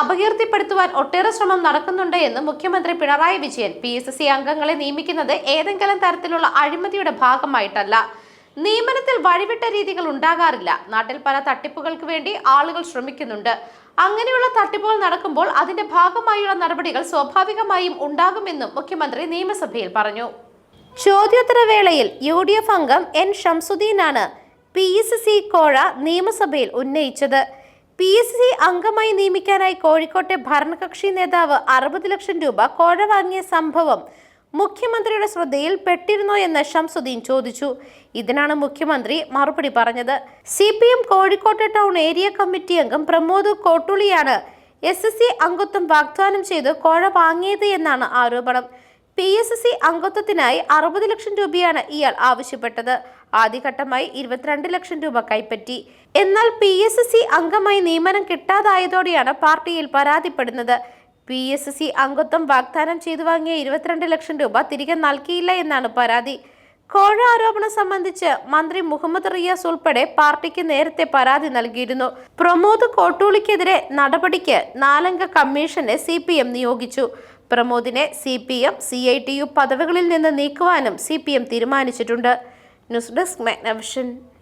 അപകീർത്തിപ്പെടുത്തുവാൻ ഒട്ടേറെ ശ്രമം നടക്കുന്നുണ്ട് എന്ന് മുഖ്യമന്ത്രി Pinarayi Vijayan P S C അംഗങ്ങളെ നിയമിക്കുന്നത് ഏതെങ്കിലും തരത്തിലുള്ള അഴിമതിയുടെ ഭാഗമായിട്ടല്ല. നിയമനത്തിൽ വഴിവിട്ട രീതികൾ ഉണ്ടാകാറില്ല. നാട്ടിൽ പല തട്ടിപ്പുകൾക്ക് വേണ്ടി ആളുകൾ ശ്രമിക്കുന്നുണ്ട്. അങ്ങനെയുള്ള തട്ടിപ്പുകൾ നടക്കുമ്പോൾ അതിന്റെ ഭാഗമായുള്ള നടപടികൾ സ്വാഭാവികമായും ഉണ്ടാകുമെന്നും മുഖ്യമന്ത്രി നിയമസഭയിൽ പറഞ്ഞു. ചോദ്യോത്തരവേളയിൽ യു ഡി എഫ് അംഗം എൻ. ഷംസുദ്ദീനാണ് പി എസ് സി കോഴ നിയമസഭയിൽ ഉന്നയിച്ചത്. പി എസ് സി അംഗമായി നിയമിക്കാനായി കോഴിക്കോട്ടെ ഭരണകക്ഷി നേതാവ് അറുപത് ലക്ഷം രൂപ കോഴ വാങ്ങിയ സംഭവം മുഖ്യമന്ത്രിയുടെ ശ്രദ്ധയിൽ പെട്ടിരുന്നോ എന്ന് ഷംസുദ്ദീൻ ചോദിച്ചു. ഇതിനാണ് മുഖ്യമന്ത്രി മറുപടി പറഞ്ഞത്. സി പി എം കോഴിക്കോട്ടെ ടൗൺ ഏരിയ കമ്മിറ്റി അംഗം പ്രമോദ് കോട്ടുളിയാണ് എസ് എസ് സി അംഗത്വം വാഗ്ദാനം ചെയ്ത് കോഴ വാങ്ങിയത് എന്നാണ് ആരോപണം. പി എസ് സി അംഗത്വത്തിനായി അറുപത് ലക്ഷം രൂപയാണ് ഇയാൾ ആവശ്യപ്പെട്ടത്. ആദ്യഘട്ടമായി ഇരുപത്തിരണ്ട് ലക്ഷം രൂപ കൈപ്പറ്റി. എന്നാൽ പി എസ് സി അംഗമായി നിയമനം കിട്ടാതായതോടെയാണ് പാർട്ടിയിൽ പരാതിപ്പെടുന്നത്. പി എസ് സി അംഗത്വം വാഗ്ദാനം ചെയ്തു വാങ്ങിയ ഇരുപത്തിരണ്ട് ലക്ഷം രൂപ തിരികെ നൽകിയില്ല എന്നാണ് പരാതി. കോഴ ആരോപണം സംബന്ധിച്ച് മന്ത്രി മുഹമ്മദ് റിയാസ് ഉൾപ്പെടെ പാർട്ടിക്ക് നേരത്തെ പരാതി നൽകിയിരുന്നു. പ്രമോദ് കോട്ടൂളിക്കെതിരെ നടപടിക്ക് നാലംഗ കമ്മീഷനെ സി നിയോഗിച്ചു. പ്രമോദിനെ C P M C I T U പദവികളിൽ നിന്ന് നീക്കുവാനും സി പി എം തീരുമാനിച്ചിട്ടുണ്ട്. News desk Magnavision.